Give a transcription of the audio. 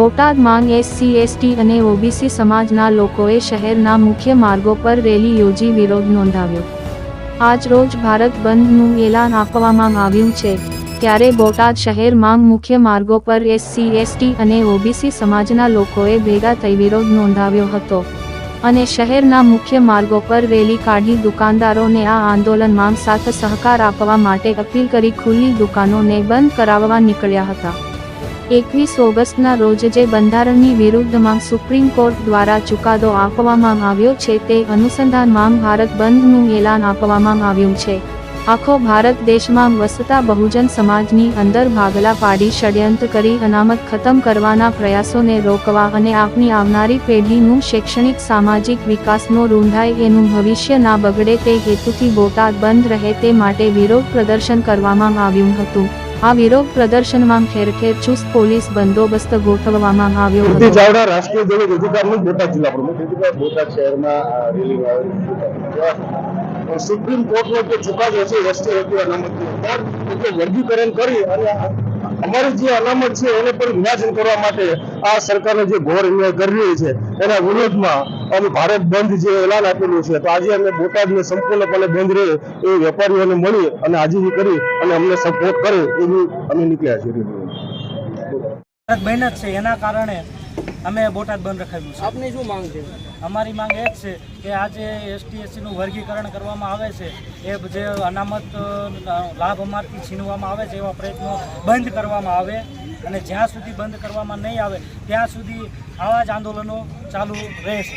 બોટાદ માંગ SC, ST અને OBC સમાજના લોકોએ શહેરના મુખ્ય માર્ગો પર રેલી યોજી વિરોધ નોંધાવ્યો. આજ રોજ ભારત બંધનું એલાન આપવામાં આવ્યું છે. ત્યારે બોટાદ શહેરમાં મુખ્ય માર્ગો પર એસસી, એસટી અને ઓબીસી સમાજના લોકોએ ભેગા થઈ વિરોધ નોંધાવ્યો હતો. અને શહેરના મુખ્ય માર્ગો પર રેલી કાઢી દુકાનદારોને આ આંદોલનમાં સાથ સહકાર આપવા માટે અપીલ કરી ખુલ્લી દુકાનોને બંધ કરાવવા નીકળ્યા હતા. એકવીસ ઓગસ્ટના રોજ જે બંધારણની વિરુદ્ધમાં સુપ્રીમ કોર્ટ દ્વારા ચુકાદો આપવામાં આવ્યો છે તે અનુસંધાનમાં ભારત બંધનું એલાન આપવામાં આવ્યું છે. આખો ભારત દેશમાં વસતા બહુજન સમાજની અંદર ભાગલા પાડી ષડયંત્ર કરી અનામત ખતમ કરવાના પ્રયાસોને રોકવા અને આપની આવનારી પેઢીનું શૈક્ષણિક સામાજિક વિકાસનો રૂંધાય એનું ભવિષ્ય ના બગડે તે હેતુથી બોટાદ બંધ રહે તે માટે વિરોધ પ્રદર્શન કરવામાં આવ્યું હતું. આ વિરોધ પ્રદર્શનમાં ઠેર ઠેર ચુસ્ત પોલીસ બંદોબસ્ત ગોઠવવામાં આવ્યો હતો. ચાવડા રાષ્ટ્રીય દલિત અધિકારનું બોટાદ જિલ્લા પ્રમુખ બોટાદ શહેરમાં રેલી સુપ્રીમ કોર્ટનો જે ચુકાદો છે, એસટી એસટી અનામતની વર્ગીકરણ કરી અને અમારી જે અનામત છે એને પણ વિભાજન કરવા માટે આ સરકારને જે ઘોર અન્યાય કરી રહી છે, એના વિરોધમાં અમે ભારત બંધ જે એલાન આપેલું છે, તો આજે અમે બોટાદને સંપૂર્ણપણે બંધ રહે એ વેપારીઓને મળી અને હાજરી કરી અને અમને સપોર્ટ કરે એવી અમે નીકળ્યા છીએ. ભારત બહેન જ છે, એના કારણે અમે બોટાદ બંધ રખાવ્યું છે. આપની શું માંગ છે? અમારી માંગ એ જ છે કે આ જે એસટી એસસીનું વર્ગીકરણ કરવામાં આવે છે એ જે અનામત લાભ અમારથી છીનવામાં આવે છે એવા પ્રયત્નો બંધ કરવામાં આવે અને જ્યાં સુધી બંધ કરવામાં નહીં આવે ત્યાં સુધી આવા જ આંદોલનો ચાલુ રહેશે.